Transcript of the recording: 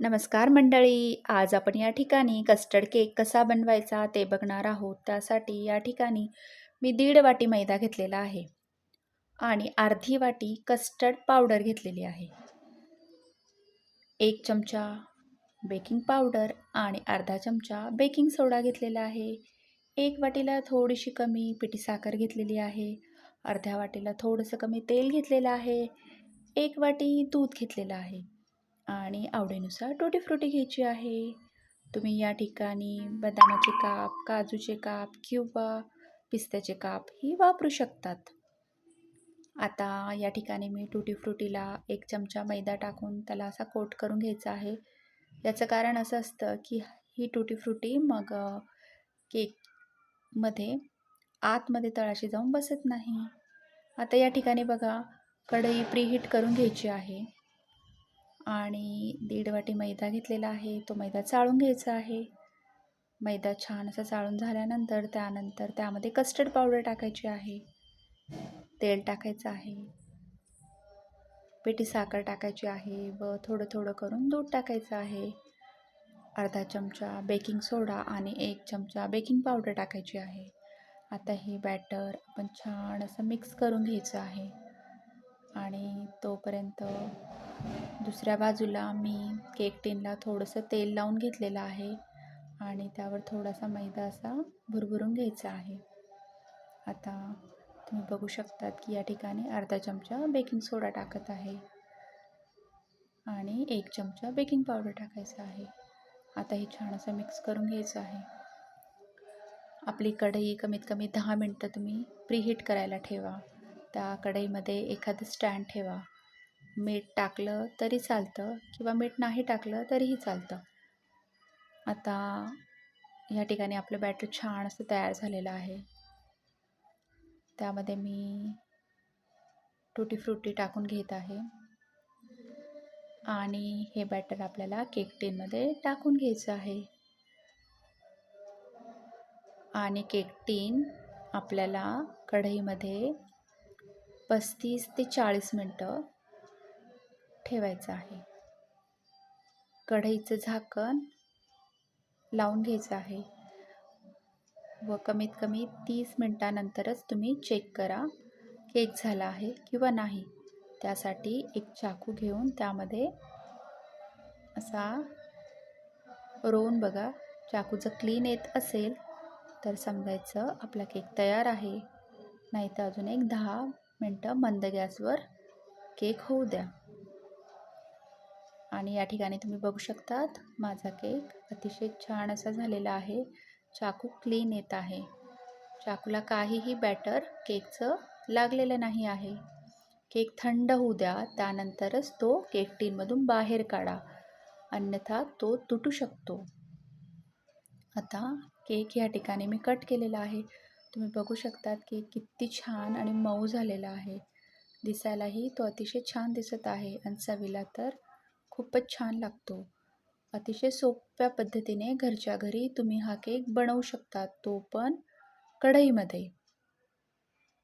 नमस्कार मंडळी आज आपण या ठिकाणी कस्टर्ड केक कसा बनवायचा ते बघणार आहोत. त्यासाठी या ठिकाणी मी दीड वाटी मैदा घेतलेला आहे आणि अर्धी वाटी कस्टर्ड पावडर घेतलेली आहे. एक चमचा बेकिंग पावडर आणि अर्धा चमचा बेकिंग सोडा घेतलेला आहे. एक वाटीला थोडीशी कमी पिठी साखर घेतलेली आहे. अर्ध्या वाटीला थोडंसं कमी तेल घेतलेलं आहे. एक वाटी दूध घेतलेलं आहे. आणि आवडीनुसार टोटी फ्रुटी घ्यायची आहे. तुम्ही या ठिकाणी बदामाचे काप काजूचे काप किंवा पिस्त्याचे काप ही वापरू शकतात. आता या ठिकाणी मी टुटी फ्रुटीला एक चमचा मैदा टाकून त्याला असा कोट करून घ्यायचा आहे. याचं कारण असं असतं की ही टुटी फ्रुटी मग केकमध्ये आतमध्ये तळाशी जाऊन बसत नाही. आता या ठिकाणी बघा कढई प्रीहीट करून घ्यायची आहे. आणि दीड वाटी मैदा घेतलेला आहे. तो मैदा चाळून घ्यायचा आहे. मैदा छान असा चाळून झाल्यानंतर त्यानंतर त्यामध्ये कस्टर्ड पावडर टाकायची आहे. तेल टाकायचं आहे. पेटी साखर टाकायची आहे व थोडं थोडं करून दूध टाकायचं आहे. अर्धा चमचा बेकिंग सोडा आणि एक चमचा बेकिंग पावडर टाकायची आहे. आता हे बॅटर आपण छान असं मिक्स करून घ्यायचं आहे. आणि तोपर्यंत दुसऱ्या बाजूला मी केक टिनला थोडंसं तेल लावून घेतलेलं आहे आणि त्यावर थोडासा मैदा असा भुरभुरून घ्यायचा आहे. आता तुम्ही बघू शकतात की या ठिकाणी अर्धा चमचा बेकिंग सोडा टाकत आहे आणि एक चमचा बेकिंग पावडर टाकायचं आहे. आता हे छान असं मिक्स करून घ्यायचं आहे. आपली कढई कमीत कमी दहा मिनटं तुम्ही प्रीहीट करायला ठेवा. त्या कढईमध्ये एखादं स्टँड ठेवा. मीठ टाकलं तरी चालतं किंवा मीठ नाही टाकलं तरीही चालतं. आता या ठिकाणी आपलं बॅटर छान असं तयार झालेलं आहे. त्यामध्ये मी टुटी फ्रुटी टाकून घेत आहे. आणि हे बॅटर आपल्याला केक टीनमध्ये टाकून घ्यायचं आहे. आणि केक टीन आपल्याला कढईमध्ये पस्तीस ते चाळीस मिनटं ठेवायचं आहे. कढईचं झाकण लावून घ्यायचं आहे. व कमीत कमी तीस मिनटानंतरच तुम्ही चेक करा केक झाला आहे किंवा नाही. त्यासाठी एक चाकू घेऊन त्यामध्ये असा रोवून बघा चाकू जर क्लीन येत असेल तर समजायचं आपला केक तयार आहे. नाही तर अजून एक दहा मिनटं मंद गॅसवर केक होऊ द्या. आणि या ठिकाणी तुम्ही बघू शकतात माझा केक अतिशय छान असा झालेला आहे. चाकू क्लीन येत आहे. चाकूला काहीही बॅटर केकचं लागलेलं नाही आहे. केक थंड होऊ द्या त्यानंतरच तो केक टीनमधून बाहेर काढा. अन्यथा तो तुटू शकतो. आता केक या ठिकाणी मी कट केलेला आहे. तुम्ही बघू शकतात की किती छान आणि मऊ झालेला आहे. दिसायलाही तो अतिशय छान दिसत आहे. आणि चवीला तर खूपच छान लागतो. अतिशय सोप्या पद्धतीने घरच्या घरी तुम्ही हा केक बनवू शकता तो पण कढईमध्ये.